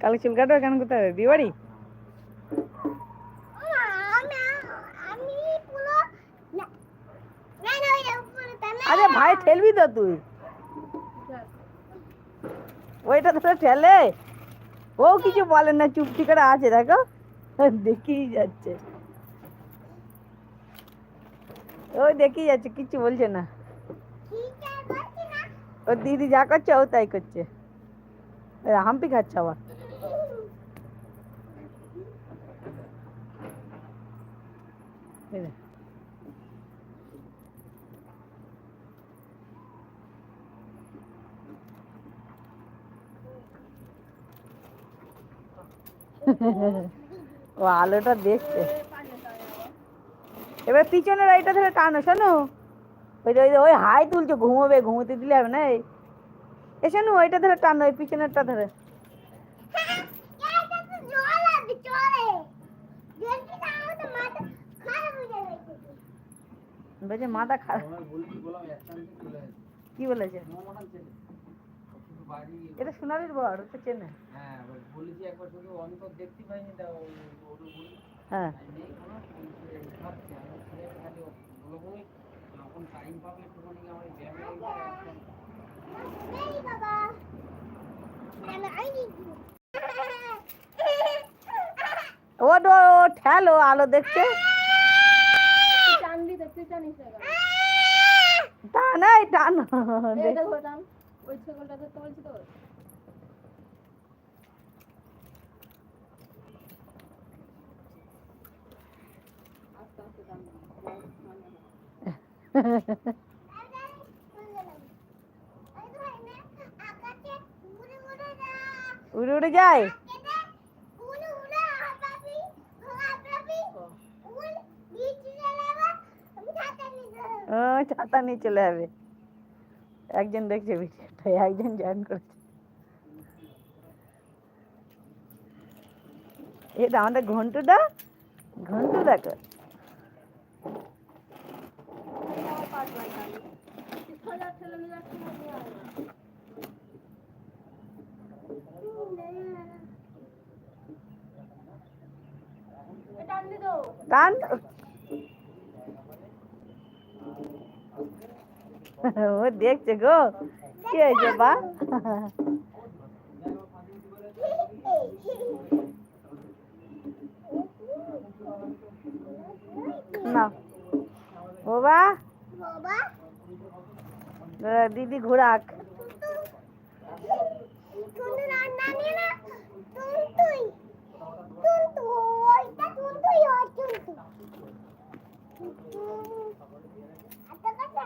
কালকে চুল কাটবে কেন কোথায়? হবে বিয়ে বাড়ি আরে ভাই ঠেলবি তো তুই। ওইটা তো ঠেলে। ও কিছু বলে না চুপটি করে আছে দেখো। দেখেই যাচ্ছে। ওই দেখেই যাচ্ছে কিছু বলছে না। ও দিদি যা করছে ও তাই করছে। হাম্পি খাচ্ছে আবার এই দেখ। ও আলোটা দেখছে এবার পিছনের এইটা ধরে টানো শোনো। ওই ওই ওই হাই তুলছে ঘুমোবে ঘুমোতে দিলে হবে না এই। এ শোনো ওইটা ধরে টানো ওই পিছনেরটা ধরে। বলছে মাথা খারাপ। কি বলেছে? এটা সোনালির বর তো চেনে। হ্যাঁ বলেছি একবার শুধু অন্তর দেখতে পাইনি তা ওটা হ্যাঁ। যখন টাইম পাবে একটুখানি আমার ব্যায়ামে ও ঠেলো আলো দেখছে। টান। ওই ছাগলটা ধরতে বলছি তো। উড়ে উড়ে যায়। ও ছাতা নিয়ে চলে যাবে। একজন দেখছে ভিডিওটা একজন জয়েন করেছে। এটা আমাদের ঘন্টুটা ঘন্টু দেখো টান। ও দেখছে গো। কি হয়েছে বা না। বাবা দিদি ঘোরাক।